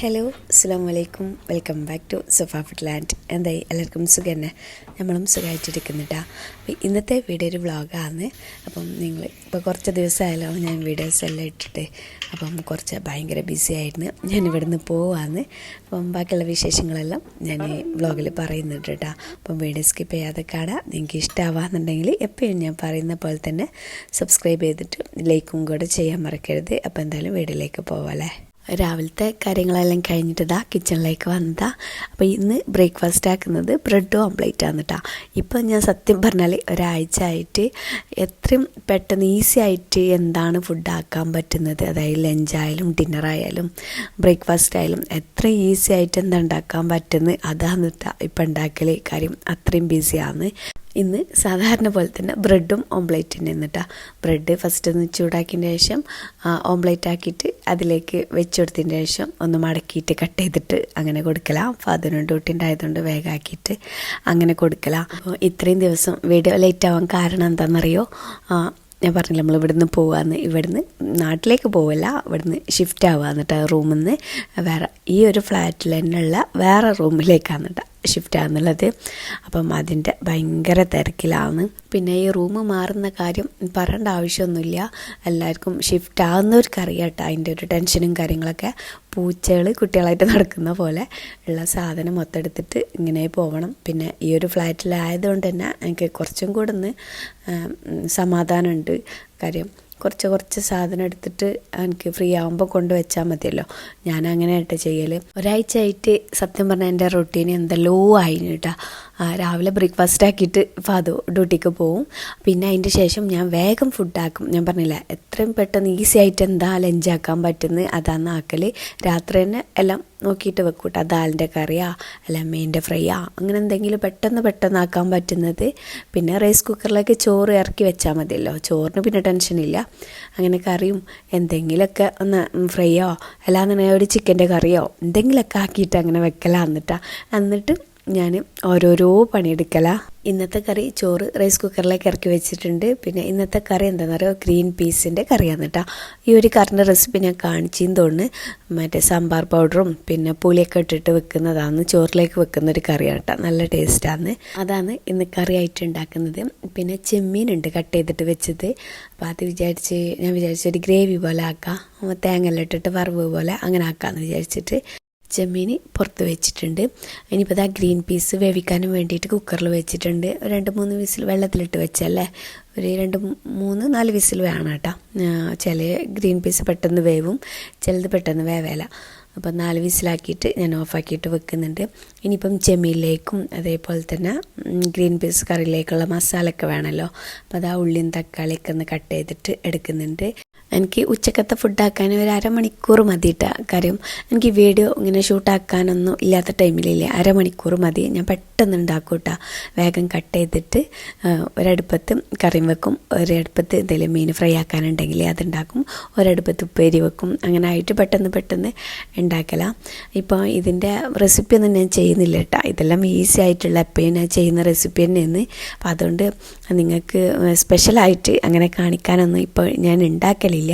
Hello അസ്സാം വലൈക്കും welcome back to സൊഫാഫിറ്റ് ലാൻഡ് എന്തായി? എല്ലാവർക്കും സുഖം തന്നെ നമ്മളും സുഖമായിട്ടിരിക്കുന്നുട്ടാ അപ്പോൾ ഇന്നത്തെ വീഡിയോ ഒരു വ്ളോഗാണ് അപ്പം നിങ്ങൾ ഇപ്പോൾ കുറച്ച് ദിവസമായാലോ ഞാൻ വീഡിയോസ് എല്ലാം ഇട്ടിട്ട്. അപ്പം കുറച്ച് ഭയങ്കര ബിസി ആയിരുന്നു. ഞാൻ ഇവിടെ നിന്ന് പോവാന്ന് അപ്പം ബാക്കിയുള്ള വിശേഷങ്ങളെല്ലാം ഞാൻ ഈ വ്ളോഗിൽ പറയുന്നുണ്ട് കേട്ടോ. അപ്പം വീഡിയോ സ്കിപ്പ് ചെയ്യാതെ കാണാം നിങ്ങൾക്ക് ഇഷ്ടമാവാന്നുണ്ടെങ്കിൽ എപ്പോഴും ഞാൻ പറയുന്ന പോലെ തന്നെ സബ്സ്ക്രൈബ് ചെയ്തിട്ട് ലൈക്കും കൂടെ ചെയ്യാൻ മറക്കരുത്. അപ്പോൾ എന്തായാലും വീഡിയോയിലേക്ക് പോവാം രാവിലത്തെ കാര്യങ്ങളെല്ലാം കഴിഞ്ഞിട്ട് കിച്ചണിലേക്ക് വന്നതാ. അപ്പോൾ ഇന്ന് ബ്രേക്ക്ഫാസ്റ്റ് ആക്കുന്നത് ബ്രെഡും ഓംപ്ലേറ്റ് ആണ് കേട്ടോ ഇപ്പോൾ ഞാൻ സത്യം പറഞ്ഞാൽ ഒരാഴ്ച ആയിട്ട് എത്രയും പെട്ടെന്ന് ഈസി ആയിട്ട് എന്താണ് ഫുഡ് ആക്കാൻ പറ്റുന്നത്? അതായത് ലഞ്ചായാലും ഡിന്നറായാലും ബ്രേക്ക്ഫാസ്റ്റ് ആയാലും എത്ര ഈസി ആയിട്ട് എന്താ ഉണ്ടാക്കാൻ പറ്റുന്നത്? അതാണ് ഇപ്പം ഉണ്ടാക്കൽ കാര്യം. അത്രയും ബിസിയാണ് ഇന്ന് സാധാരണ പോലെ തന്നെ ബ്രെഡും ഓംപ്ലേറ്റിന്റെ എന്നിട്ടാ ബ്രെഡ് ഫസ്റ്റ് ഒന്ന് ചൂടാക്കിയതിന് ശേഷം ഓംപ്ലേറ്റ് ആക്കിയിട്ട് അതിലേക്ക് വെച്ചുകൊടുത്തതിന്റെ ശേഷം ഒന്ന് മടക്കിയിട്ട് കട്ട് ചെയ്തിട്ട് അങ്ങനെ കൊടുക്കലാം. അപ്പോൾ അതിനുണ്ട് ഡ്യൂട്ടി ഉണ്ടായതുകൊണ്ട് വേഗമാക്കിയിട്ട് അങ്ങനെ കൊടുക്കലാം. അപ്പോൾ ഇത്രയും ദിവസം വീഡിയോ ലേറ്റ് ആവാൻ കാരണം എന്താണെന്നറിയോ ഞാൻ പറഞ്ഞില്ല നമ്മൾ ഇവിടുന്ന് പോവാന്ന്. ഇവിടുന്ന് നാട്ടിലേക്ക് പോവില്ല ഇവിടുന്ന് ഷിഫ്റ്റ് ആവുക എന്നിട്ട് റൂമിൽ നിന്ന് വേറെ ഈ ഒരു ഫ്ലാറ്റിൽ തന്നെയുള്ള വേറെ റൂമിലേക്കാണ് കേട്ടോ ഷിഫ്റ്റ് ആകുന്നുള്ളത് അപ്പം അതിന്റെ ഭയങ്കര തിരക്കിലാണ്. പിന്നെ ഈ റൂം മാറുന്ന കാര്യം പറയേണ്ട ആവശ്യമൊന്നുമില്ല. എല്ലാവർക്കും ഷിഫ്റ്റ് ആകുന്നവർക്ക് അറിയാട്ടോ അതിന്റെ ഒരു ടെൻഷനും കാര്യങ്ങളൊക്കെ. പൂച്ചകൾ കുട്ടികളായിട്ട് നടക്കുന്ന പോലെ ഉള്ള സാധനം മൊത്തെടുത്തിട്ട് ഇങ്ങനെ പോകണം പിന്നെ ഈ ഒരു ഫ്ലാറ്റിലായതുകൊണ്ട് തന്നെ എനിക്ക് കുറച്ചും കൂടെ ഒന്ന് സമാധാനമുണ്ട്. കാര്യം കുറച്ച് കുറച്ച് സാധനം എടുത്തിട്ട് എനിക്ക് ഫ്രീ ആകുമ്പോൾ കൊണ്ട് വെച്ചാൽ മതിയല്ലോ. ഞാൻ അങ്ങനെയായിട്ട് ചെയ്യൽ ഒരാഴ്ച ആയിട്ട് സത്യം പറഞ്ഞാൽ എന്റെ റൊട്ടീൻ എന്തെല്ലോ ആയിട്ടാ രാവിലെ ബ്രേക്ക്ഫാസ്റ്റ് ആക്കിയിട്ട് ഫാദു ഡ്യൂട്ടിക്ക് പോവും. പിന്നെ അതിന്റെ ശേഷം ഞാൻ വേഗം ഫുഡാക്കും ഞാൻ പറഞ്ഞില്ല എത്രയും പെട്ടെന്ന് ഈസി ആയിട്ട് എന്താ ലഞ്ചാക്കാൻ പറ്റുന്നത് അതാണ് ആക്കൽ രാത്രി തന്നെ എല്ലാം നോക്കിയിട്ട് വെക്കൂട്ട ദാലിന്റെ കറിയാ അല്ല മീനിന്റെ ഫ്രൈയാ അങ്ങനെ എന്തെങ്കിലും പെട്ടെന്ന് പെട്ടെന്ന് ആക്കാൻ പറ്റുന്നത്. പിന്നെ റൈസ് കുക്കറിലേക്ക് ചോറ് ഇറക്കി വെച്ചാൽ മതിയല്ലോ. ചോറിന് പിന്നെ ടെൻഷനില്ല അങ്ങനെ കറിയും എന്തെങ്കിലുമൊക്കെ ഒന്ന് ഫ്രൈയോ അല്ലാന്നുണ്ടെങ്കിൽ ഒരു ചിക്കന്റെ കറിയോ എന്തെങ്കിലുമൊക്കെ ആക്കിയിട്ട് അങ്ങനെ വെക്കലാന്നിട്ടാ എന്നിട്ട് ഞാൻ ഓരോരോ പണിയെടുക്കലാ. ഇന്നത്തെ കറി ചോറ് റൈസ് കുക്കറിലേക്ക് ഇറക്കി വെച്ചിട്ടുണ്ട്. പിന്നെ ഇന്നത്തെ കറി എന്താണെന്ന് പറയുക ഗ്രീൻ പീസിന്റെ കറിയാണ് കേട്ടോ ഈ ഒരു കറിന്റെ റെസിപ്പി ഞാൻ കാണിച്ചെന്ന് തോന്നുന്നു. മറ്റേ സാമ്പാർ പൗഡറും പിന്നെ പുളിയൊക്കെ ഇട്ടിട്ട് വെക്കുന്നതാണ് ചോറിലേക്ക് വെക്കുന്ന ഒരു കറിയാണ് കേട്ടോ നല്ല ടേസ്റ്റാണ് അതാണ് ഇന്ന് കറിയായിട്ട് ഉണ്ടാക്കുന്നത്. പിന്നെ ചെമ്മീനുണ്ട് കട്ട് ചെയ്തിട്ട് വെച്ചത്. അപ്പോൾ അത് വിചാരിച്ച് ഞാൻ വിചാരിച്ചു ഒരു ഗ്രേവി പോലെ ആക്കാം. തേങ്ങ ഇട്ടിട്ട് വറവ് പോലെ അങ്ങനെ ആക്കാമെന്ന് വിചാരിച്ചിട്ട്. ചെമ്മീൻ പുറത്ത് വെച്ചിട്ടുണ്ട്. ഇനിയിപ്പോൾ ആ ഗ്രീൻ പീസ് വേവിക്കാനും വേണ്ടിയിട്ട് കുക്കറിൽ വെച്ചിട്ടുണ്ട്. രണ്ട് മൂന്ന് വിസിൽ വെള്ളത്തിലിട്ട് വെച്ചല്ലേ? ഒരു രണ്ട് മൂന്ന് നാല് വിസിൽ വേണം കേട്ടോ. ചില ഗ്രീൻ പീസ് പെട്ടെന്ന് വേവും ചിലത് പെട്ടെന്ന് വേവേല. അപ്പോൾ നാല് വിസിലാക്കിയിട്ട് ഞാൻ ഓഫാക്കിയിട്ട് വെക്കുന്നുണ്ട്. ഇനിയിപ്പം ചെമ്മീനിലേക്കും അതേപോലെ തന്നെ ഗ്രീൻ പീസ് കറിയിലേക്കുള്ള മസാലയൊക്കെ വേണമല്ലോ. അപ്പോൾ അത് ആ ഉള്ളിയും തക്കാളിയൊക്കെ ഒന്ന് കട്ട് ചെയ്തിട്ട് എടുക്കുന്നുണ്ട്. എനിക്ക് ഉച്ചക്കത്തെ ഫുഡാക്കാൻ ഒരു അരമണിക്കൂർ മതിയിട്ട കാര്യം. എനിക്ക് വീഡിയോ ഇങ്ങനെ ഷൂട്ടാക്കാനൊന്നും ഇല്ലാത്ത ടൈമിലില്ലേ അരമണിക്കൂർ മതി. ഞാൻ പെട്ടെന്ന് ഉണ്ടാക്കും കേട്ടോ വേഗം കട്ട് ചെയ്തിട്ട് ഒരടുപ്പത്ത് കറിയും വെക്കും. ഒരടുപ്പത്ത് എന്തെങ്കിലും മീൻ ഫ്രൈ ആക്കാനുണ്ടെങ്കിൽ അതുണ്ടാക്കും. ഒരടുപ്പത്ത് ഉപ്പേരി വെക്കും. അങ്ങനെ ആയിട്ട് പെട്ടെന്ന് പെട്ടെന്ന് ഉണ്ടാക്കലാം. ഇപ്പോൾ ഇതിന്റെ റെസിപ്പി ഒന്നും ഞാൻ ചെയ്യുന്നില്ല കേട്ടോ ഇതെല്ലാം ഈസി ആയിട്ടുള്ള എപ്പോഴും ഞാൻ ചെയ്യുന്ന റെസിപ്പി തന്നെയാണ്. അപ്പോൾ അതുകൊണ്ട് നിങ്ങൾക്ക് സ്പെഷ്യലായിട്ട് അങ്ങനെ കാണിക്കാനൊന്നും ഇപ്പോൾ ഞാൻ ഉണ്ടാക്കലില്ല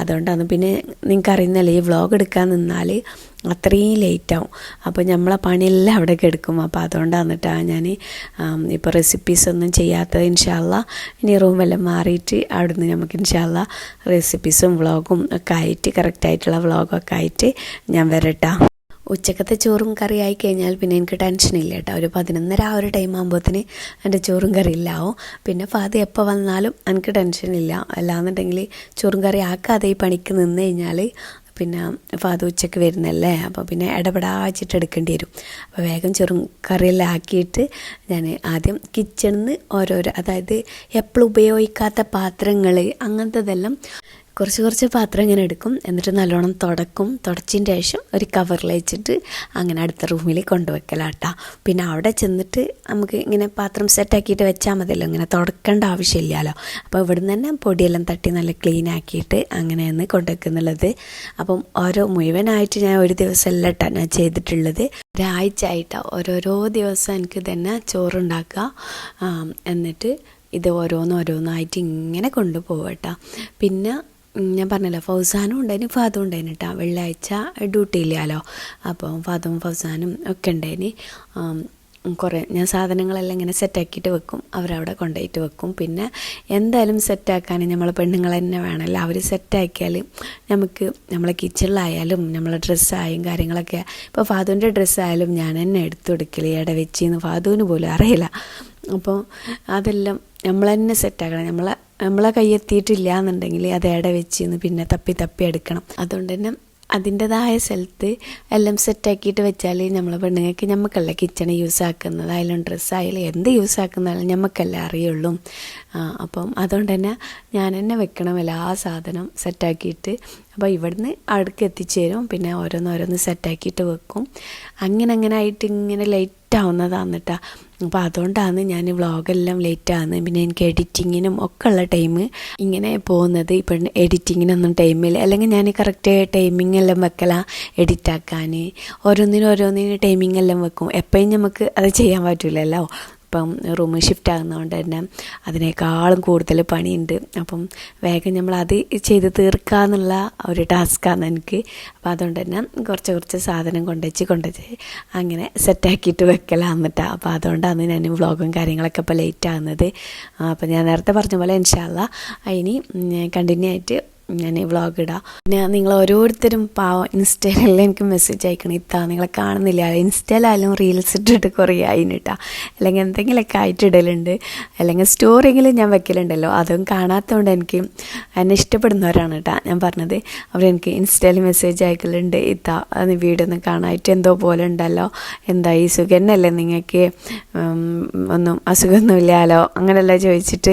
അതുകൊണ്ടാണ് പിന്നെ നിങ്ങൾക്ക് അറിയുന്നല്ലേ ഈ വ്ളോഗ് എടുക്കാൻ നിന്നാൽ അത്രയും ലേറ്റാവും അപ്പോൾ നമ്മളെ പണിയെല്ലാം അവിടെ കെടുക്കും. അപ്പോൾ അതുകൊണ്ടാണ് കേട്ടോ ഞാൻ ഇപ്പോൾ റെസിപ്പീസ് ഒന്നും ചെയ്യാത്തത് ഇൻഷാല്ല ഇനി റൂം റൂമെല്ലാം മാറിയിട്ട് അവിടുന്ന് നമുക്ക് ഇൻഷാല്ല റെസിപ്പീസും വ്ളോഗും ഒക്കെ ആയിട്ട് കറക്റ്റായിട്ടുള്ള വ്ളോഗൊക്കെ ആയിട്ട് ഞാൻ വരട്ടാ. ഉച്ചക്കത്തെ ചോറും കറി ആയി കഴിഞ്ഞാൽ പിന്നെ എനിക്ക് ടെൻഷനില്ല കേട്ടോ. ഒരു പതിനൊന്നര ആ ഒരു ടൈം ആകുമ്പോഴത്തേന് എന്റെ ചോറും കറി ഇല്ലാവും. പിന്നെ ഫാദർ എപ്പോൾ വന്നാലും എനിക്ക് ടെൻഷനില്ല അല്ലാന്നുണ്ടെങ്കിൽ ചോറും കറി ആക്കാതെ ഈ പണിക്ക് നിന്ന് കഴിഞ്ഞാൽ പിന്നെ ഫാദർ ഉച്ചയ്ക്ക് വരുന്നല്ലേ? അപ്പോൾ പിന്നെ ഇടപെടാച്ചിട്ട് എടുക്കേണ്ടി വരും. അപ്പോൾ വേഗം ചെറു കറിയെല്ലാം ആക്കിയിട്ട് ഞാൻ ആദ്യം കിച്ചണിൽ നിന്ന് ഓരോരോ അതായത് എപ്പോഴും ഉപയോഗിക്കാത്ത പാത്രങ്ങൾ അങ്ങനത്തതെല്ലാം കുറച്ച് കുറച്ച് പാത്രം ഇങ്ങനെ എടുക്കും. എന്നിട്ട് നല്ലോണം തുടക്കും. തുടച്ചതിന് ശേഷം ഒരു കവറിൽ വെച്ചിട്ട് അങ്ങനെ അടുത്ത റൂമിൽ കൊണ്ടുവെക്കലാട്ടാ പിന്നെ അവിടെ ചെന്നിട്ട് നമുക്ക് ഇങ്ങനെ പാത്രം സെറ്റാക്കിയിട്ട് വെച്ചാൽ മതിയല്ലോ. ഇങ്ങനെ തുടക്കേണ്ട ആവശ്യമില്ലല്ലോ. അപ്പോൾ ഇവിടുന്ന് തന്നെ പൊടിയെല്ലാം തട്ടി നല്ല ക്ലീൻ ആക്കിയിട്ട് അങ്ങനെയാണ് കൊണ്ടുവെക്കുന്നുള്ളത് അപ്പം ഓരോ മുഴുവനായിട്ട് ഞാൻ ഒരു ദിവസം അല്ലട്ടാ ഞാൻ ചെയ്തിട്ടുള്ളത്. ഒരാഴ്ച ആയിട്ടാണ് ഓരോരോ ദിവസം എനിക്ക് തന്നെ ചോറുണ്ടാക്കുക. എന്നിട്ട് ഇത് ഓരോന്നോരോന്നായിട്ട് ഇങ്ങനെ കൊണ്ടുപോകട്ടോ പിന്നെ ഞാൻ പറഞ്ഞല്ലോ ഫൗസാനും ഉണ്ടായിന് ഫാദും ഉണ്ടായിന് കേട്ടോ വെള്ളിയാഴ്ച ഡ്യൂട്ടി ഇല്ലല്ലോ അപ്പോൾ ഫാദും ഫൗസാനും ഒക്കെ ഉണ്ടായിന്. കുറേ ഞാൻ സാധനങ്ങളെല്ലാം ഇങ്ങനെ സെറ്റാക്കിയിട്ട് വെക്കും. അവരവിടെ കൊണ്ടുപോയിട്ട് വെക്കും. പിന്നെ എന്തായാലും സെറ്റാക്കാൻ നമ്മളെ പെണ്ണുങ്ങൾ തന്നെ വേണമല്ലോ അവർ സെറ്റാക്കിയാൽ നമുക്ക് നമ്മളെ കിച്ചണിലായാലും നമ്മളെ ഡ്രസ്സായും കാര്യങ്ങളൊക്കെ. ഇപ്പോൾ ഫാദുവിന്റെ ഡ്രസ്സായാലും ഞാൻ തന്നെ എടുത്തു കൊടുക്കില്ല ഇട വെച്ചിന്ന് ഫാദുവിന് പോലും അറിയില്ല. അപ്പോൾ അതെല്ലാം നമ്മൾ തന്നെ സെറ്റാക്കണം നമ്മളെ നമ്മളെ കയ്യെത്തിയിട്ടില്ല എന്നുണ്ടെങ്കിൽ അത് ഇട വെച്ചിന്ന് പിന്നെ തപ്പി തപ്പി എടുക്കണം. അതുകൊണ്ട് തന്നെ അതിന്റെതായ സ്ഥലത്ത് എല്ലാം സെറ്റാക്കിയിട്ട് വെച്ചാൽ നമ്മളെ പെണ്ണുങ്ങൾക്ക് ഞമ്മക്കല്ല കിച്ചൺ യൂസ് ആക്കുന്നത്? ആയാലും ഡ്രസ്സായാലും എന്ത് യൂസ് ആക്കുന്നതായാലും നമുക്കല്ല അറിയുള്ളൂ. അപ്പം അതുകൊണ്ട് തന്നെ ഞാൻ തന്നെ വെക്കണം എല്ലാ സാധനം സെറ്റാക്കിയിട്ട് അപ്പോൾ ഇവിടുന്ന് അടുക്ക് എത്തിച്ചേരും. പിന്നെ ഓരോന്നോരോന്ന് സെറ്റാക്കിയിട്ട് വെക്കും. അങ്ങനെ അങ്ങനെ ആയിട്ട് ഇങ്ങനെ ലേറ്റ് ആവുന്നതാണ് കേട്ടോ അപ്പോൾ അതുകൊണ്ടാണ് ഞാൻ വ്ളോഗെല്ലാം ആവുന്നത് പിന്നെ എനിക്ക് എഡിറ്റിങ്ങിനും ഒക്കെ ഉള്ള ടൈം ഇങ്ങനെ പോകുന്നത്. ഇപ്പം എഡിറ്റിങ്ങിനൊന്നും ടൈമില്ല അല്ലെങ്കിൽ ഞാൻ കറക്റ്റ് ടൈമിംഗ് എല്ലാം വെക്കല എഡിറ്റ് ആക്കാൻ. ഓരോന്നിനും ഓരോന്നിനും ടൈമിംഗ് എല്ലാം വെക്കും. എപ്പോഴും നമുക്ക് അത് ചെയ്യാൻ പറ്റില്ലല്ലോ ഇപ്പം റൂം ഷിഫ്റ്റ് ആകുന്നതുകൊണ്ട് തന്നെ അതിനേക്കാളും കൂടുതൽ പണിയുണ്ട്. അപ്പം വേഗം നമ്മൾ അത് ചെയ്ത് തീർക്കുക എന്നുള്ള ഒരു ടാസ്ക്കാണ് എനിക്ക്. അപ്പം അതുകൊണ്ട് തന്നെ കുറച്ച് കുറച്ച് സാധനം കൊണ്ടുവച്ച് കൊണ്ടുവച്ച് അങ്ങനെ സെറ്റാക്കിയിട്ട് വെക്കലാന്നിട്ടാ അപ്പം അതുകൊണ്ടാണ് ഞാൻ വ്ളോഗും കാര്യങ്ങളൊക്കെ ഇപ്പോൾ ലേറ്റ് ആകുന്നത് അപ്പം ഞാൻ നേരത്തെ പറഞ്ഞ പോലെ ഇൻഷാല്ല ഇനി കണ്ടിന്യൂ ആയിട്ട് ഞാൻ ഈ വ്ളോഗ് ഇടാം. പിന്നെ നിങ്ങൾ ഓരോരുത്തരും പാവം ഇൻസ്റ്റയിലെല്ലാം എനിക്ക് മെസ്സേജ് അയക്കണം. ഇത്താ നിങ്ങളെ കാണുന്നില്ല. ഇൻസ്റ്റയിലായാലും റീൽസ് ഇട്ടിട്ട് കുറേ ആയിട്ടാ അല്ലെങ്കിൽ എന്തെങ്കിലുമൊക്കെ ആയിട്ട് ഇടലുണ്ട്. അല്ലെങ്കിൽ സ്റ്റോറിയെങ്കിലും ഞാൻ വെക്കലുണ്ടല്ലോ. അതും കാണാത്തതുകൊണ്ട് എനിക്ക് എന്നെ ഇഷ്ടപ്പെടുന്നവരാണ് കേട്ടോ ഞാൻ പറഞ്ഞത് അവരെനിക്ക് ഇൻസ്റ്റയിൽ മെസ്സേജ് അയക്കലുണ്ട്. ഇത്താ അത് ഒന്നും കാണാനായിട്ട് എന്തോ പോലെ ഉണ്ടല്ലോ. എന്താ ഈ സുഖന്നല്ലേ നിങ്ങൾക്ക് ഒന്നും അസുഖമൊന്നുമില്ലാലോ അങ്ങനെയല്ല ചോദിച്ചിട്ട്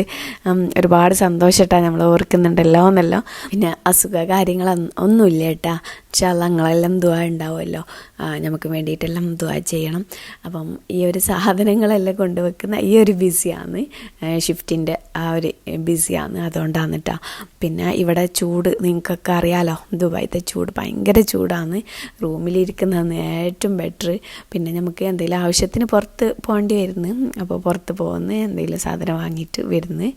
ഒരുപാട് സന്തോഷമായിട്ടാണ് നമ്മൾ ഓർക്കുന്നുണ്ടല്ലോ എന്നല്ലോ. പിന്നെ അസുഖ കാര്യങ്ങൾ ഒന്നുമില്ല കേട്ടാ. ഇൻഷാല്ലാ നിങ്ങളെല്ലാം ദുആ ഉണ്ടാവുമല്ലോ നമുക്ക് വേണ്ടിയിട്ടെല്ലാം ദുആ ചെയ്യണം. അപ്പം ഈ ഒരു സാധനങ്ങളെല്ലാം കൊണ്ടുവെക്കുന്ന ഈ ഒരു ബിസിയാണ് ഷിഫ്റ്റിന്റെ ആ ഒരു ബിസിയാണ് അതുകൊണ്ടാണ് കേട്ടോ പിന്നെ ഇവിടെ ചൂട് നിങ്ങൾക്കൊക്കെ അറിയാലോ ദുബായിത്തെ ചൂട് ഭയങ്കര ചൂടാണ്. റൂമിലിരിക്കുന്നതാണ് ഏറ്റവും ബെറ്റർ പിന്നെ നമുക്ക് എന്തെങ്കിലും ആവശ്യത്തിന് പുറത്ത് പോകേണ്ടി വരുന്നു. അപ്പോൾ പുറത്ത് പോകുന്നു എന്തെങ്കിലും സാധനം വാങ്ങിയിട്ട് വരുന്നു.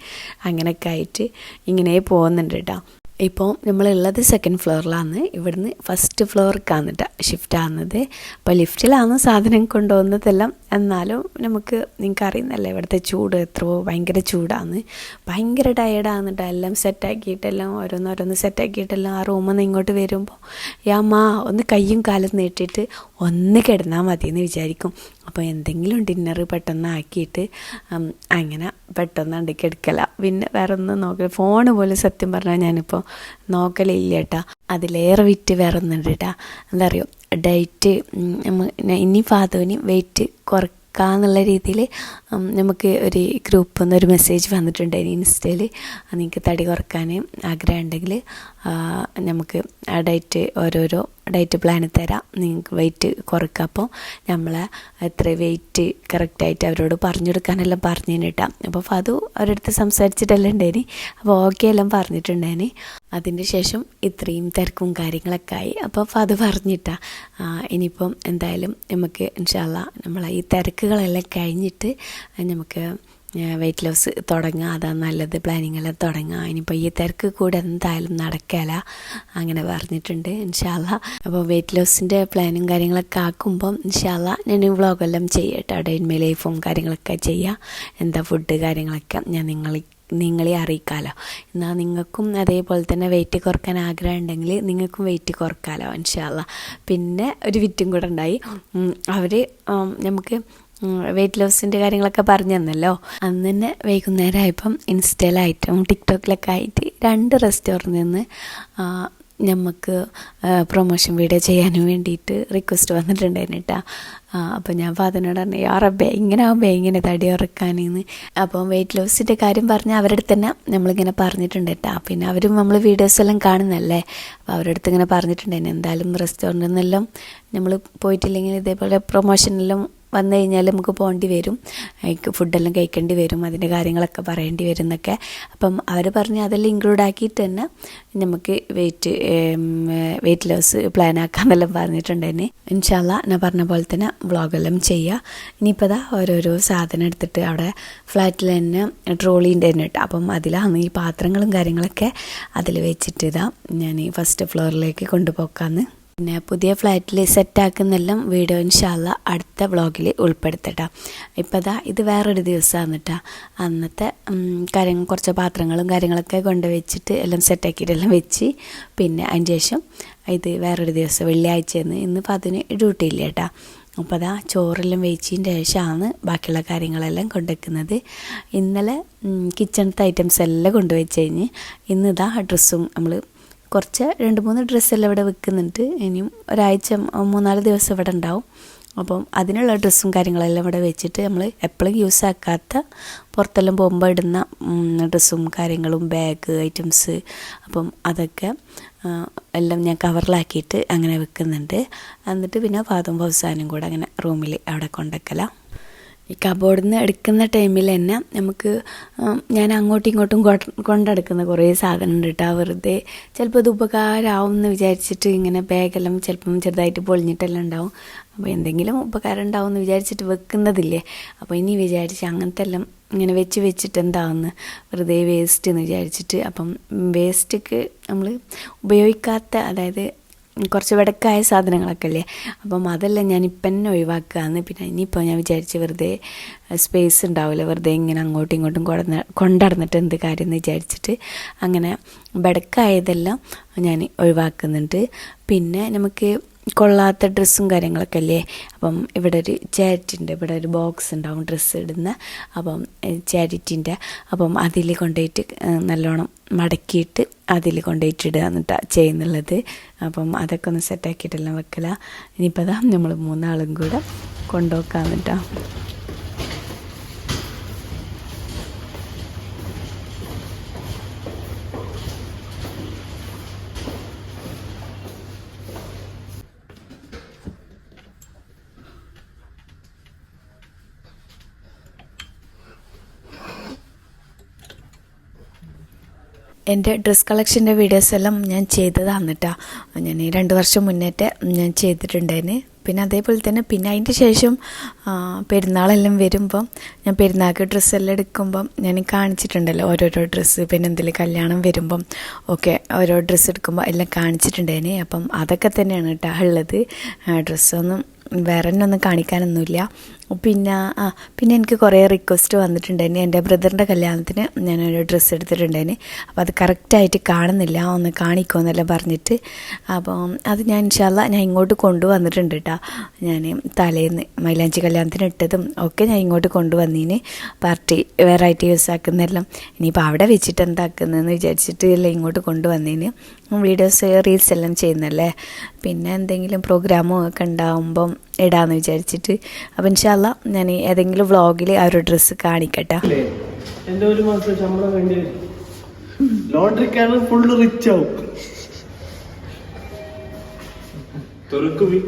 അങ്ങനെയൊക്കെ ആയിട്ട് ഇങ്ങനെ പോകുന്നുണ്ട് കേട്ടോ ഇപ്പോൾ നമ്മളുള്ളത് സെക്കൻഡ് ഫ്ലോറിലാണ് ഇവിടുന്ന് ഫസ്റ്റ് ഫ്ലോർക്കാണ് ഷിഫ്റ്റ് ആകുന്നത് അപ്പോൾ ലിഫ്റ്റിലാണ് സാധനം കൊണ്ടുപോകുന്നതെല്ലാം എന്നാലും നമുക്ക് നിങ്ങൾക്ക് അറിയുന്നല്ലേ ഇവിടുത്തെ ചൂട് എത്രയോ ഭയങ്കര ചൂടാണ്. ഭയങ്കര ടയേർഡാണ് കേട്ടോ എല്ലാം സെറ്റാക്കിയിട്ടെല്ലാം ഓരോന്നോരോന്ന് സെറ്റാക്കിയിട്ടെല്ലാം ആ റൂമിൽ നിന്ന് ഇങ്ങോട്ട് വരുമ്പോൾ യാ മാ ഒന്ന് കയ്യും കാലും നീട്ടിയിട്ട് ഒന്ന് കിടന്നാൽ മതി എന്ന് വിചാരിക്കും. അപ്പോൾ എന്തെങ്കിലും ഡിന്നർ പെട്ടെന്ന് ആക്കിയിട്ട് അങ്ങനെ പെട്ടെന്ന് ഉണ്ടെങ്കിൽ എടുക്കല പിന്നെ വേറെ ഒന്നും നോക്കില്ല ഫോണ് പോലും സത്യം പറഞ്ഞാൽ ഞാനിപ്പോൾ നോക്കലില്ല കേട്ടാ അതിലേറെ വിറ്റ് വേറെ ഒന്നുണ്ട് കേട്ടാ എന്താ പറയുക ഡയറ്റ് ഇനി ഫാദുവിന് വെയിറ്റ് കുറക്കാന്നുള്ള രീതിയിൽ നമുക്ക് ഒരു ഗ്രൂപ്പിൽ നിന്ന് ഒരു മെസ്സേജ് വന്നിട്ടുണ്ട് ഇൻസ്റ്റയിൽ നിങ്ങൾക്ക് തടി കുറയ്ക്കാൻ ആഗ്രഹം ഉണ്ടെങ്കിൽ നമുക്ക് ആ ഡയറ്റ് ഓരോരോ ഡയറ്റ് പ്ലാൻ തരാം. നിങ്ങൾക്ക് വെയിറ്റ് കുറക്കുക അപ്പോൾ നമ്മൾ എത്ര വെയിറ്റ് കറക്റ്റായിട്ട് അവരോട് പറഞ്ഞു കൊടുക്കാനെല്ലാം പറഞ്ഞു കേട്ടാ. അപ്പോൾ ഫതു അവരടുത്ത് സംസാരിച്ചിട്ടല്ല ഉണ്ടായിന്? അപ്പോൾ ഓക്കെ എല്ലാം പറഞ്ഞിട്ടുണ്ടായിന്. അതിന്റെ ശേഷം ഇത്രയും തിരക്കും കാര്യങ്ങളൊക്കെ ആയി. അപ്പോൾ ഫതു പറഞ്ഞിട്ടാ ഇനിയിപ്പം എന്തായാലും നമുക്ക് ഇൻഷാല്ല നമ്മളെ ഈ തിരക്കുകളെല്ലാം കഴിഞ്ഞിട്ട് നമുക്ക് വെയിറ്റ് ലോസ് തുടങ്ങുക അതാണ് നല്ലത്. പ്ലാനിങ് എല്ലാം തുടങ്ങുക ഇനിയിപ്പോൾ ഈ തിരക്ക് കൂടെ എന്തായാലും നടക്കല. അങ്ങനെ പറഞ്ഞിട്ടുണ്ട്. ഇൻഷാല്ല അപ്പോൾ വെയിറ്റ് ലോസിന്റെ പ്ലാനും കാര്യങ്ങളൊക്കെ ആക്കുമ്പം ഇൻഷാല്ല ഞാൻ വ്ളോഗെല്ലാം ചെയ്യട്ടെ. ഡൈൻമേ ലൈഫും കാര്യങ്ങളൊക്കെ ചെയ്യുക എന്താ ഫുഡ് കാര്യങ്ങളൊക്കെ ഞാൻ നിങ്ങൾ നിങ്ങളെ അറിയിക്കാമല്ലോ എന്നാൽ നിങ്ങൾക്കും അതേപോലെ തന്നെ വെയിറ്റ് കുറയ്ക്കാൻ ആഗ്രഹം ഉണ്ടെങ്കിൽ നിങ്ങൾക്കും വെയിറ്റ് കുറക്കാമല്ലോ ഇൻഷാല്ല പിന്നെ ഒരു വിറ്റും കൂടെ ഉണ്ടായി. അവർ നമുക്ക് വെയിറ്റ് ലോസിന്റെ കാര്യങ്ങളൊക്കെ പറഞ്ഞു തന്നല്ലോ അന്ന് തന്നെ വൈകുന്നേരം ആയപ്പം ഇൻസ്റ്റയിലായിട്ടും ടിക്ടോക്കിലൊക്കെ ആയിട്ട് രണ്ട് റെസ്റ്റോറന്റിൽ നിന്ന് നമുക്ക് പ്രൊമോഷൻ വീഡിയോ ചെയ്യാനും വേണ്ടിയിട്ട് റിക്വസ്റ്റ് വന്നിട്ടുണ്ടായിരുന്നു കേട്ടോ അപ്പോൾ ഞാൻ ഫാദറിനോട് പറഞ്ഞു യാറബേ ഇങ്ങനെ ആകുമ്പോൾ ഇങ്ങനെ തടി ഉറക്കാനെന്ന്? അപ്പം വെയിറ്റ് ലോസിന്റെ കാര്യം പറഞ്ഞാൽ അവരുടെ തന്നെ നമ്മളിങ്ങനെ പറഞ്ഞിട്ടുണ്ട് കേട്ടോ പിന്നെ അവരും നമ്മൾ വീഡിയോസ് എല്ലാം കാണുന്നല്ലേ? അപ്പോൾ അവരുടെ അടുത്ത് ഇങ്ങനെ പറഞ്ഞിട്ടുണ്ടായിരുന്നു എന്തായാലും റെസ്റ്റോറന്റിൽ നിന്നെല്ലാം നമ്മൾ പോയിട്ടില്ലെങ്കിൽ ഇതേപോലെ പ്രൊമോഷനെല്ലാം വന്നു കഴിഞ്ഞാൽ നമുക്ക് പോകേണ്ടി വരും. ഫുഡെല്ലാം കഴിക്കേണ്ടി വരും അതിന്റെ കാര്യങ്ങളൊക്കെ പറയേണ്ടി വരും എന്നൊക്കെ അപ്പം അവർ പറഞ്ഞ് അതെല്ലാം ഇൻക്ലൂഡ് ആക്കിയിട്ട് തന്നെ നമുക്ക് വെയിറ്റ് വെയിറ്റ് ലോസ് പ്ലാൻ ആക്കാമെന്നെല്ലാം പറഞ്ഞിട്ടുണ്ടായിരുന്നു ഇൻഷാല്ല ഞാൻ പറഞ്ഞ പോലെ തന്നെ വ്ളോഗെല്ലാം ചെയ്യുക ഇനിയിപ്പോൾ ഇതാ ഓരോരോ സാധനം എടുത്തിട്ട് അവിടെ ഫ്ലാറ്റിൽ തന്നെ ട്രോളിന്റെ തന്നെ ഇട്ട്. അപ്പം അതിലാണ് ഈ പാത്രങ്ങളും കാര്യങ്ങളൊക്കെ അതിൽ വെച്ചിട്ട് ഇതാ ഞാൻ ഈ ഫസ്റ്റ് ഫ്ലോറിലേക്ക് കൊണ്ടുപോക്കാന്ന്. പിന്നെ പുതിയ ഫ്ലാറ്റിൽ സെറ്റാക്കുന്നെല്ലാം വീഡിയോ ഇൻഷാല്ല അടുത്ത വ്ളോഗിൽ ഉൾപ്പെടുത്തട്ടാ. ഇപ്പം അതാ ഇത് വേറൊരു ദിവസമാണ് കേട്ടോ അന്നത്തെ കാര്യങ്ങൾ കുറച്ച് പാത്രങ്ങളും കാര്യങ്ങളൊക്കെ കൊണ്ടുവച്ചിട്ട് എല്ലാം സെറ്റാക്കിയിട്ടെല്ലാം വെച്ച് പിന്നെ അതിന് ശേഷം ഇത് വേറൊരു ദിവസം വെള്ളിയാഴ്ചയെന്ന് ഇന്നിപ്പോൾ അതിന് ഡ്യൂട്ടി ഇല്ല കേട്ടോ അപ്പോൾ അതാ ചോറെല്ലാം വെച്ചതിന് ശേഷമാണ് ബാക്കിയുള്ള കാര്യങ്ങളെല്ലാം കൊണ്ടുവയ്ക്കുന്നത് ഇന്നലെ കിച്ചണത്തെ ഐറ്റംസ് എല്ലാം കൊണ്ടുവച്ച് കഴിഞ്ഞ് ഇന്നിതാ ഡ്രസ്സും നമ്മൾ കുറച്ച് രണ്ട് മൂന്ന് ഡ്രസ്സെല്ലാം ഇവിടെ വെക്കുന്നുണ്ട്. ഇനിയും ഒരാഴ്ച മൂന്നാൽ ദിവസം ഇവിടെ ഉണ്ടാവും. അപ്പം അതിനുള്ള ഡ്രസ്സും കാര്യങ്ങളെല്ലാം ഇവിടെ വെച്ചിട്ട് നമ്മൾ എപ്പോഴും യൂസ് ആക്കാത്ത പുറത്തെല്ലാം പോകുമ്പോൾ ഇടുന്ന ഡ്രസ്സും കാര്യങ്ങളും ബാഗ് ഐറ്റംസ് അപ്പം അതൊക്കെ എല്ലാം ഞാൻ കവറിലാക്കിയിട്ട് അങ്ങനെ വെക്കുന്നുണ്ട്. എന്നിട്ട് പിന്നെ പാതും അവസാനം കൂടെ അങ്ങനെ റൂമിൽ അവിടെ കൊണ്ടുവയ്ക്കലാണ് ഈ കബോർഡിൽ നിന്ന് എടുക്കുന്ന ടൈമിൽ തന്നെ നമുക്ക് ഞാൻ അങ്ങോട്ടും ഇങ്ങോട്ടും കൊണ്ടെടുക്കുന്ന കുറേ സാധനം ഉണ്ട് കേട്ടോ വെറുതെ ചിലപ്പോൾ ഇത് ഉപകാരമാവും എന്ന് വിചാരിച്ചിട്ട് ഇങ്ങനെ ബാഗെല്ലാം ചിലപ്പം ചെറുതായിട്ട് പൊളിഞ്ഞിട്ടെല്ലാം ഉണ്ടാവും. അപ്പോൾ എന്തെങ്കിലും ഉപകാരം ഉണ്ടാവും എന്ന് വിചാരിച്ചിട്ട് വെക്കുന്നതില്ലേ? അപ്പോൾ ഇനി വിചാരിച്ച് അങ്ങനത്തെ എല്ലാം ഇങ്ങനെ വെച്ച് വെച്ചിട്ട് എന്താവുന്നു വെറുതെ വേസ്റ്റ് എന്ന് വിചാരിച്ചിട്ട് അപ്പം വേസ്റ്റ്ക്ക് നമ്മൾ ഉപയോഗിക്കാത്ത അതായത് കുറച്ച് വെടക്കായ സാധനങ്ങളൊക്കെ അല്ലേ അപ്പം അതെല്ലാം ഞാൻ ഇപ്പം തന്നെ ഒഴിവാക്കുകയെന്ന് പിന്നെ ഇനിയിപ്പോൾ ഞാൻ വിചാരിച്ച് വെറുതെ സ്പേസ് ഉണ്ടാവില്ല വെറുതെ ഇങ്ങനെ അങ്ങോട്ടും ഇങ്ങോട്ടും കൊടന്ന് കൊണ്ടടന്നിട്ട് എന്ത് കാര്യം എന്ന് വിചാരിച്ചിട്ട് അങ്ങനെ വെടക്കായതെല്ലാം ഞാൻ ഒഴിവാക്കുന്നുണ്ട്. പിന്നെ നമുക്ക് കൊള്ളാത്ത ഡ്രസ്സും കാര്യങ്ങളൊക്കെ അല്ലേ? അപ്പം ഇവിടെ ഒരു ചാരിറ്റിന്റെ ഇവിടെ ഒരു ബോക്സ് ഉണ്ടാവും ഡ്രസ്സ് ഇടുന്ന അപ്പം ചാരിറ്റിന്റെ അപ്പം അതിൽ കൊണ്ടുപോയിട്ട് നല്ലോണം മടക്കിയിട്ട് അതിൽ കൊണ്ടുപോയിട്ട് ഇടുക എന്നിട്ടാണ് ചെയ്യുന്നുള്ളത്. അപ്പം അതൊക്കെ ഒന്ന് സെറ്റാക്കിയിട്ടെല്ലാം വെക്കല. ഇനിയിപ്പോൾ അതാ നമ്മൾ മൂന്നാളും കൂടെ കൊണ്ടുപോക്കാന്നിട്ടാ എന്റെ ഡ്രസ് കളക്ഷന്റെ വീഡിയോസ് എല്ലാം ഞാൻ ചെയ്തതാണ് കേട്ടോ. ഞാൻ ഈ രണ്ട് വർഷം മുന്നേറ്റ് ഞാൻ ചെയ്തിട്ടുണ്ടായിരുന്നു പിന്നെ അതേപോലെ തന്നെ പിന്നെ അതിന്റെ ശേഷം പെരുന്നാളെല്ലാം വരുമ്പം ഞാൻ പെരുന്നാൾക്ക് ഡ്രസ്സെല്ലാം എടുക്കുമ്പം ഞാൻ കാണിച്ചിട്ടുണ്ടല്ലോ ഓരോരോ ഡ്രസ്സ്. പിന്നെ എന്തെങ്കിലും കല്യാണം വരുമ്പം ഒക്കെ ഓരോ ഡ്രസ്സ് എടുക്കുമ്പോൾ എല്ലാം കാണിച്ചിട്ടുണ്ടായിന്. അപ്പം അതൊക്കെ തന്നെയാണ് കേട്ടോ ഉള്ളത്. ഡ്രസ്സൊന്നും വേറെ തന്നെ ഒന്നും കാണിക്കാനൊന്നുമില്ല. പിന്നെ ആ പിന്നെ എനിക്ക് കുറേ റിക്വസ്റ്റ് വന്നിട്ടുണ്ടായിരുന്നു എന്റെ ബ്രദറിന്റെ കല്യാണത്തിന് ഞാനൊരു ഡ്രസ്സ് എടുത്തിട്ടുണ്ടായിരുന്നു അപ്പോൾ അത് കറക്റ്റായിട്ട് കാണുന്നില്ല ഒന്ന് കാണിക്കുമെന്നെല്ലാം പറഞ്ഞിട്ട്. അപ്പോൾ അത് ഞാൻ ഇൻഷാല്ല ഞാൻ ഇങ്ങോട്ട് കൊണ്ടുവന്നിട്ടുണ്ട് കേട്ടോ ഞാൻ തലേന്ന് മൈലാഞ്ചി കല്യാണത്തിന് ഇട്ടതും ഒക്കെ ഞാൻ ഇങ്ങോട്ട് കൊണ്ടുവന്നീന്. പാർട്ടി വെറൈറ്റി യൂസ് ആക്കുന്നതെല്ലാം. ഇനിയിപ്പോൾ അവിടെ വെച്ചിട്ട് എന്താക്കുന്നതെന്ന് വിചാരിച്ചിട്ട് എല്ലാം ഇങ്ങോട്ട് കൊണ്ടുവന്നീന്. വീഡിയോസ് റീൽസ് എല്ലാം ചെയ്യുന്നല്ലേ പിന്നെ എന്തെങ്കിലും പ്രോഗ്രാമോ ഒക്കെ ഉണ്ടാകുമ്പം ഇടാന്ന് വിചാരിച്ചിട്ട്. അപ്പം ഇൻഷാല്ല ഞാൻ ഏതെങ്കിലും വ്ളോഗിൽ ആ ഒരു ഡ്രസ്സ് കാണിക്കട്ടെ. ഒരു മാസം ശമ്പളം വേണ്ടി വരും. ലോണ്ടറിക്കാണ് ഫുള്ള് റിച്ച് ആവും. തുറക്കുവി.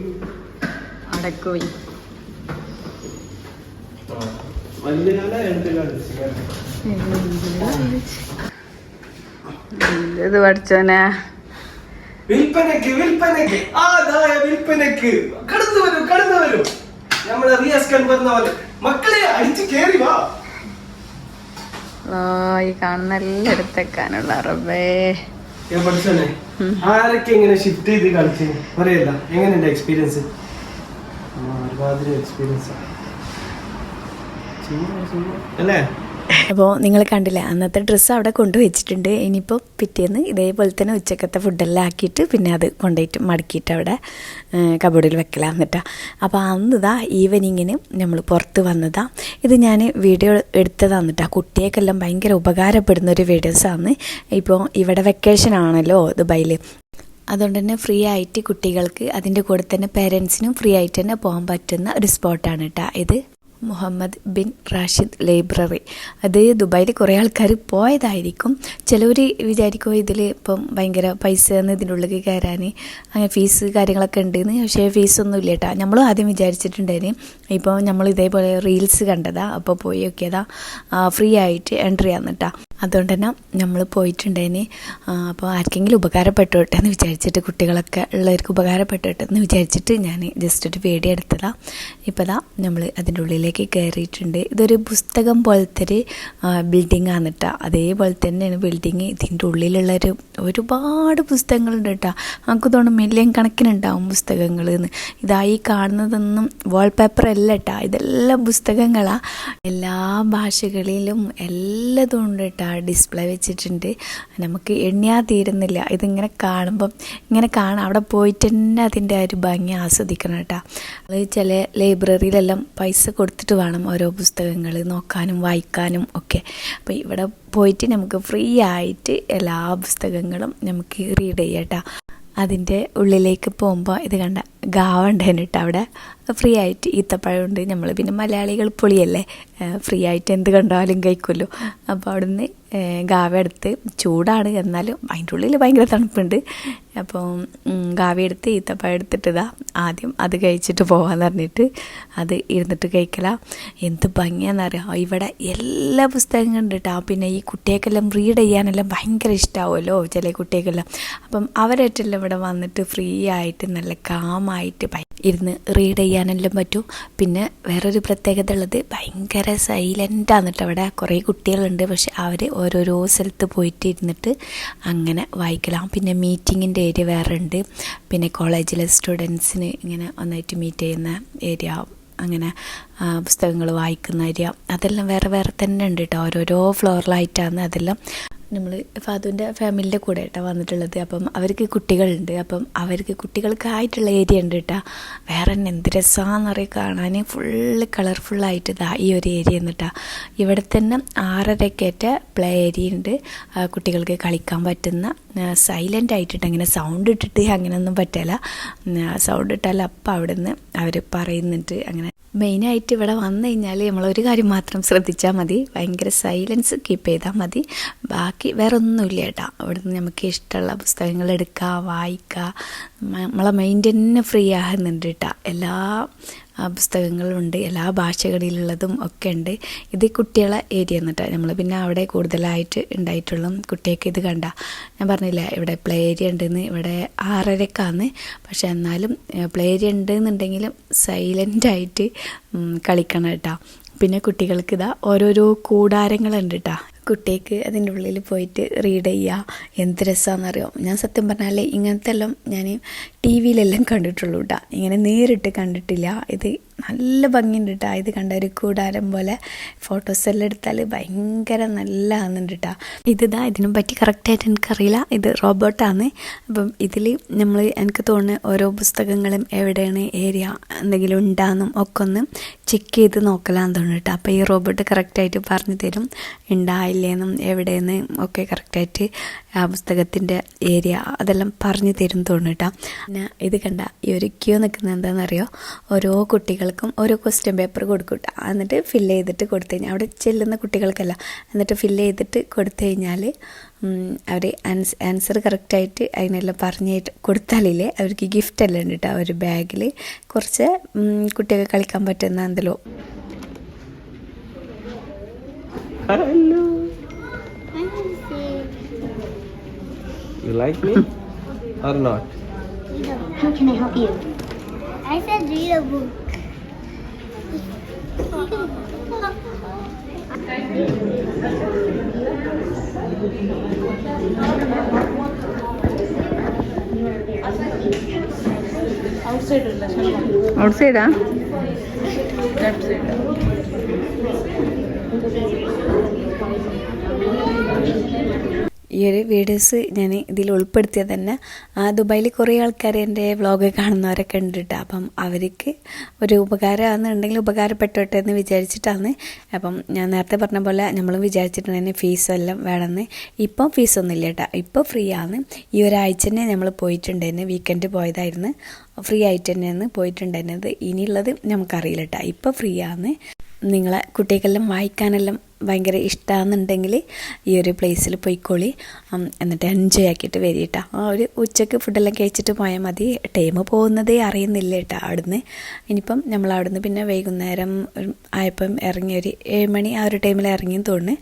ഇത് പഠിച്ചോനെ വിൽപ്പനക്ക് വിൽപ്പനക്ക് ആദായ വിൽപ്പനക്ക് കടന്നു വരും കടന്നു വരും. നമ്മളെ റിയാസ് ഖാൻ പറഞ്ഞ പോലെ മക്കളെ അടിച്ചു കേറി വാ. ഈ കാണുന്ന എല്ലാം എടുത്തേക്കാനുള്ള റബ്ബേ ഞാൻ പഠിച്ചോനെ. ആരൊക്കെ ഇങ്ങനെ ഷിഫ്റ്റ് ചെയ്ത് കളിച്ച്? പറയല്ല. എങ്ങനെയുണ്ട് എക്സ്പീരിയൻസ് ഒരുമാതിരി എക്സ്പീരിയൻസ് അല്ലേ? അപ്പോൾ നിങ്ങൾ കണ്ടില്ലേ അന്നത്തെ ഡ്രസ്സ് അവിടെ കൊണ്ടുവച്ചിട്ടുണ്ട്. ഇനിയിപ്പോൾ പിറ്റേന്ന് ഇതേപോലെ തന്നെ ഉച്ചക്കത്തെ ഫുഡെല്ലാം ആക്കിയിട്ട് പിന്നെ അത് കൊണ്ടുപോയിട്ട് മടക്കിയിട്ട് അവിടെ കബോർഡിൽ വെക്കലാന്ന് കേട്ടോ അപ്പോൾ അന്ന് ഇതാ ഈവനിങ്ങിന് നമ്മൾ പുറത്ത് വന്നതാ. ഇത് ഞാൻ വീഡിയോ എടുത്തതാണ് കേട്ടോ കുട്ടികൾക്കെല്ലാം ഭയങ്കര ഉപകാരപ്പെടുന്ന ഒരു വീഡിയോസാണ് ഇപ്പോൾ ഇവിടെ വെക്കേഷൻ ആണല്ലോ ദുബായിൽ അതുകൊണ്ട് തന്നെ ഫ്രീ ആയിട്ട് കുട്ടികൾക്ക് അതിന്റെ കൂടെ തന്നെ പേരൻസിനും ഫ്രീ ആയിട്ട് തന്നെ പോകാൻ പറ്റുന്ന ഒരു സ്പോട്ടാണ് കേട്ടോ ഇത്. Mohammed bin Rashid library. അത് ദുബായിൽ കുറേ ആൾക്കാർ പോയതായിരിക്കും. ചിലവർ വിചാരിക്കും ഇതിൽ ഇപ്പം ഭയങ്കര പൈസ എന്ന് ഇതിന്റെ ഉള്ളിൽ കയറാൻ അങ്ങനെ ഫീസ് കാര്യങ്ങളൊക്കെ ഉണ്ടെന്ന്. പക്ഷേ ഫീസൊന്നും ഇല്ല കേട്ടോ നമ്മൾ ആദ്യം വിചാരിച്ചിട്ടുണ്ടായിരുന്നു ഇപ്പോൾ നമ്മൾ ഇതേപോലെ റീൽസ് കണ്ടതാ. അപ്പോൾ പോയി നോക്കിയതാ. ഫ്രീ ആയിട്ട് എൻട്രി ആന്നിട്ടാ അതുകൊണ്ട് തന്നെ നമ്മൾ പോയിട്ടുണ്ടേന് അപ്പോൾ ആർക്കെങ്കിലും ഉപകാരപ്പെട്ടോട്ടെ എന്ന് വിചാരിച്ചിട്ട് കുട്ടികളൊക്കെ ഉള്ളവർക്ക് ഉപകാരപ്പെട്ടോട്ടെ എന്ന് വിചാരിച്ചിട്ട് ഞാൻ ജസ്റ്റ് ഒരു പേടി എടുത്തതാണ് ഇപ്പോൾ ദാ നമ്മൾ അതിന്റെ ഉള്ളിലേക്ക് കയറിയിട്ടുണ്ട് ഇതൊരു പുസ്തകം പോലത്തെ ഒരു ബിൽഡിംഗ് ആണ് കേട്ടോ അതേപോലെ തന്നെയാണ് ബിൽഡിങ് ഇതിന്റെ ഉള്ളിലുള്ളൊരു ഒരുപാട് പുസ്തകങ്ങളുണ്ട് കേട്ടോ. നമുക്ക് തോന്നും മില്യൺ കണക്കിനുണ്ടാവും പുസ്തകങ്ങൾ എന്ന് ഇതായി കാണുന്നതൊന്നും വാൾപേപ്പർ അല്ല കേട്ടോ. ഇതെല്ലാം പുസ്തകങ്ങളാണ് എല്ലാ ഭാഷകളിലും എല്ലാതും ഉണ്ട് കേട്ടോ. ഡിസ്പ്ലേ വെച്ചിട്ടുണ്ട്. നമുക്ക് എണ്ണിയാ തീരുന്നില്ല. ഇതിങ്ങനെ കാണുമ്പം ഇങ്ങനെ കാണാം അവിടെ പോയിട്ട് തന്നെ അതിന്റെ ആ ഒരു ഭംഗി ആസ്വദിക്കണം കേട്ടോ. അത് ചില ലൈബ്രറിയിലെല്ലാം പൈസ കൊടുത്തിട്ട് വേണം ഓരോ പുസ്തകങ്ങൾ നോക്കാനും വായിക്കാനും ഒക്കെ. അപ്പോൾ ഇവിടെ പോയിട്ട് നമുക്ക് ഫ്രീ ആയിട്ട് എല്ലാ പുസ്തകങ്ങളും നമുക്ക് റീഡ് ചെയ്യാം കേട്ടോ. അതിന്റെ ഉള്ളിലേക്ക് പോകുമ്പോൾ ഇത് കണ്ട ഗാവ ഉണ്ടായിരുന്നു കേട്ടോ അവിടെ ഫ്രീ ആയിട്ട് ഈത്തപ്പഴമുണ്ട്. നമ്മൾ പിന്നെ മലയാളികൾ പൊളിയല്ലേ. ഫ്രീ ആയിട്ട് എന്ത് കണ്ടാലും കഴിക്കുമല്ലോ. അപ്പോൾ അവിടുന്ന് ഗാവ എടുത്ത് ചൂടാണ്. എന്നാലും അതിന്റെ ഉള്ളിൽ ഭയങ്കര തണുപ്പുണ്ട്. അപ്പോൾ ഗാവ എടുത്ത് ഈത്തപ്പഴം എടുത്തിട്ടതാ. ആദ്യം അത് കഴിച്ചിട്ട് പോകാമെന്ന് പറഞ്ഞിട്ട് അത് ഇരുന്നിട്ട് കഴിക്കല. എന്ത് ഭംഗിയാണെന്നറിയാം ഇവിടെ എല്ലാ പുസ്തകങ്ങളും ഉണ്ട് പിന്നെ ഈ കുട്ടികൾക്കെല്ലാം റീഡ് ചെയ്യാനെല്ലാം ഭയങ്കര ഇഷ്ടമാവുമല്ലോ ചില കുട്ടികൾക്കെല്ലാം. അപ്പം അവരായിട്ടെല്ലാം ഇവിടെ വന്നിട്ട് ഫ്രീ ആയിട്ട് നല്ല കാമായിട്ട് ഭയ- ഇരുന്ന് റീഡ് ചെയ്യാനെല്ലാം പറ്റും. പിന്നെ വേറൊരു പ്രത്യേകത ഉള്ളത് ഭയങ്കര സൈലന്റ് ആന്നിട്ട് അവിടെ കുറേ കുട്ടികളുണ്ട്. പക്ഷെ അവർ ഓരോരോ സ്ഥലത്ത് പോയിട്ട് ഇരുന്നിട്ട് അങ്ങനെ വായിക്കലാം. പിന്നെ മീറ്റിങ്ങിന്റെ ഏരിയ വേറെ ഉണ്ട് പിന്നെ കോളേജിലെ സ്റ്റുഡൻസിന് ഇങ്ങനെ ഒന്നായിട്ട് മീറ്റ് ചെയ്യുന്ന ഏരിയ അങ്ങനെ പുസ്തകങ്ങൾ വായിക്കുന്ന ഏരിയ അതെല്ലാം വേറെ വേറെ തന്നെ ഉണ്ട് കേട്ടോ ഓരോരോ ഫ്ലോറിലായിട്ടാണ് അതെല്ലാം നമ്മൾ ഫാദുവിന്റെ ഫാമിലിന്റെ കൂടെ കേട്ടോ വന്നിട്ടുള്ളത്. അപ്പം അവർക്ക് കുട്ടികളുണ്ട്. അപ്പം അവർക്ക് കുട്ടികൾക്കായിട്ടുള്ള ഏരിയ ഉണ്ട് കേട്ടോ വേറെ തന്നെ എന്ത് രസമാണെന്ന് രസമാണെന്നറിയാം കാണാൻ ഫുള്ള് കളർഫുള്ളായിട്ട് ഇതാ ഈ ഒരു ഏരിയ എന്നിട്ടാ ഇവിടെ തന്നെ ആറരക്കേറ്റ പ്ലേ ഏരിയ ഉണ്ട്. കുട്ടികൾക്ക് കളിക്കാൻ പറ്റുന്ന സൈലന്റ് ആയിട്ടിട്ട് അങ്ങനെ സൗണ്ട് ഇട്ടിട്ട് അങ്ങനെയൊന്നും പറ്റില്ല സൗണ്ട് ഇട്ടാൽ അപ്പം അവിടെ നിന്ന് അവർ പറയുന്നുണ്ട്. അങ്ങനെ മെയിനായിട്ട് ഇവിടെ വന്നു കഴിഞ്ഞാൽ നമ്മളൊരു കാര്യം മാത്രം ശ്രദ്ധിച്ചാൽ മതി. ഭയങ്കര സൈലൻസ് കീപ്പ് ചെയ്താൽ മതി. ബാക്കി വേറെ ഒന്നുമില്ല കേട്ടോ. നിന്ന് നമുക്ക് ഇഷ്ടമുള്ള പുസ്തകങ്ങൾ എടുക്കുക വായിക്കുക നമ്മളെ മൈൻഡ് തന്നെ ഫ്രീ ആകുന്നുണ്ട് കേട്ടോ. എല്ലാ പുസ്തകങ്ങളുണ്ട്. എല്ലാ ഭാഷകളിലുള്ളതും ഒക്കെ ഉണ്ട് ഇത് കുട്ടികളെ ഏരിയ എന്നിട്ട് നമ്മൾ പിന്നെ അവിടെ കൂടുതലായിട്ട് ഉണ്ടായിട്ടുള്ളതും കുട്ടിയൊക്കെ ഇത് കണ്ട. ഞാൻ പറഞ്ഞില്ല ഇവിടെ പ്ലേ ഏരിയ ഉണ്ടെന്ന്. ഇവിടെ ആറരക്കാന്ന് പക്ഷെ എന്നാലും പ്ലേ ഏരിയ ഉണ്ടെന്നുണ്ടെങ്കിലും സൈലന്റായിട്ട് കളിക്കണം കേട്ടോ. പിന്നെ കുട്ടികൾക്ക് ഇതാ ഓരോരോ കൂടാരങ്ങളുണ്ട് കേട്ടോ. കുട്ടിക്ക് അതിന്റെ ഉള്ളിൽ പോയിട്ട് റീഡ് ചെയ്യുക. എന്ത് രസമാണെന്നറിയാം ഞാൻ സത്യം പറഞ്ഞാൽ ഇങ്ങനത്തെ എല്ലാം ഞാൻ ടി വിയിലെല്ലാം കണ്ടിട്ടുള്ളൂ കേട്ടോ ഇങ്ങനെ നേരിട്ട് കണ്ടിട്ടില്ല. ഇത് നല്ല ഭംഗിയുണ്ട് കേട്ടോ ഇത് കണ്ട ഒരു കൂടാരം പോലെ ഫോട്ടോസ് എല്ലാം എടുത്താൽ ഭയങ്കര നല്ല ആകുന്നുണ്ട് കേട്ടോ ഇതിതാ ഇതിനെ പറ്റി കറക്റ്റായിട്ട് എനിക്കറിയില്ല. ഇത് റോബോട്ടാണ് അപ്പം ഇതിൽ നമ്മൾ എനിക്ക് തോന്നുന്നു ഓരോ പുസ്തകങ്ങളും എവിടെയാണ് ഏരിയ എന്തെങ്കിലും ഉണ്ടാകുന്നും ഒക്കെ ഒന്ന് ചെക്ക് ചെയ്ത് നോക്കലാന്ന് തോന്നുന്നു കേട്ടോ അപ്പോൾ ഈ റോബോട്ട് കറക്റ്റായിട്ട് പറഞ്ഞു തരും. ഉണ്ടായില്ലേന്നും എവിടെയെന്ന് ഒക്കെ കറക്റ്റായിട്ട് ആ പുസ്തകത്തിന്റെ ഏരിയ അതെല്ലാം പറഞ്ഞു തരും തോന്നുന്നു കേട്ടോ പിന്നെ ഇത് കണ്ട ഈ ഒരു ക്യൂ നിൽക്കുന്നത് എന്താണെന്നറിയോ? ഓരോ കുട്ടികൾക്കും ഓരോ ക്വസ്റ്റ്യൻ പേപ്പർ കൊടുക്കൂട്ട എന്നിട്ട് ഫില്ല് ചെയ്തിട്ട് കൊടുത്തു കഴിഞ്ഞാൽ അവിടെ ചെല്ലുന്ന കുട്ടികൾക്കല്ല. എന്നിട്ട് ഫില്ല് ചെയ്തിട്ട് കൊടുത്തു കഴിഞ്ഞാൽ അവർ ആൻസ് ആൻസർ കറക്റ്റായിട്ട് അതിനെല്ലാം പറഞ്ഞിട്ട് കൊടുത്താലില്ലേ അവർക്ക് ഗിഫ്റ്റ് എല്ലാം ഉണ്ട് കേട്ടോ ഒരു ബാഗിൽ കുറച്ച് കുട്ടികൾക്ക് കളിക്കാൻ പറ്റുന്ന hello Hello. You like me? Or not? How can I help you? I said read a book. Outside Outside, ಔಟ್ಸೈಡಾ ಲೆಫ್ಟ್ ಸೈಡ್ ഈ ഒരു വീഡിയോസ് ഞാൻ ഇതിൽ ഉൾപ്പെടുത്തിയത് തന്നെ. ദുബായിൽ കുറേ ആൾക്കാർ എന്റെ വ്ളോഗ് കാണുന്നവരൊക്കെ ഉണ്ട് അപ്പം അവർക്ക് ഒരു ഉപകാരമാണെന്നുണ്ടെങ്കിൽ ഉപകാരപ്പെട്ടോട്ടെ എന്ന് വിചാരിച്ചിട്ടാണ്. അപ്പം ഞാൻ നേരത്തെ പറഞ്ഞ പോലെ നമ്മൾ വിചാരിച്ചിട്ടുണ്ടെങ്കിൽ ഫീസ് എല്ലാം വേണമെന്ന്. ഇപ്പം ഫീസൊന്നും ഇല്ല കേട്ടോ ഇപ്പോൾ ഫ്രീ ആണ്. ഈ ഒരാഴ്ച തന്നെ നമ്മൾ പോയിട്ടുണ്ടായിരുന്നു. വീക്കെൻഡ് പോയതായിരുന്നു. ഫ്രീ ആയിട്ട് തന്നെയാണ് പോയിട്ടുണ്ടായിരുന്നത്. ഇനിയുള്ളത് നമുക്കറിയില്ല കേട്ടോ ഇപ്പോൾ ഫ്രീ ആണ്. നിങ്ങളെ കുട്ടികൾക്കെല്ലാം വായിക്കാനെല്ലാം ഭയങ്കര ഇഷ്ടമാണെന്നുണ്ടെങ്കിൽ ഈ ഒരു പ്ലേസിൽ പോയിക്കോളി. എന്നിട്ട് എൻജോയ് ആക്കിയിട്ട് വരി കേട്ടോ ആ ഒരു ഉച്ചയ്ക്ക് ഫുഡെല്ലാം കഴിച്ചിട്ട് പോയാൽ മതി. ടൈം പോകുന്നതേ അറിയുന്നില്ല കേട്ടോ അവിടുന്ന്. ഇനിയിപ്പം നമ്മൾ അവിടുന്ന് പിന്നെ വൈകുന്നേരം ആയപ്പം ഇറങ്ങി ഒരു ഏഴ് മണി ആ ഒരു ടൈമിൽ ഇറങ്ങി തോന്നുന്നു.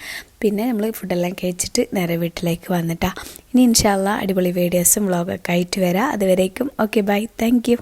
പിന്നെ നമ്മൾ ഫുഡെല്ലാം കഴിച്ചിട്ട് നേരെ വീട്ടിലേക്ക് വന്നിട്ടാ ഇനി ഇൻഷാല്ല അടിപൊളി വീഡിയോസും വ്ളോഗൊക്കെ ആയിട്ട് വരാം. അതുവരേക്കും ഓക്കെ ബൈ താങ്ക്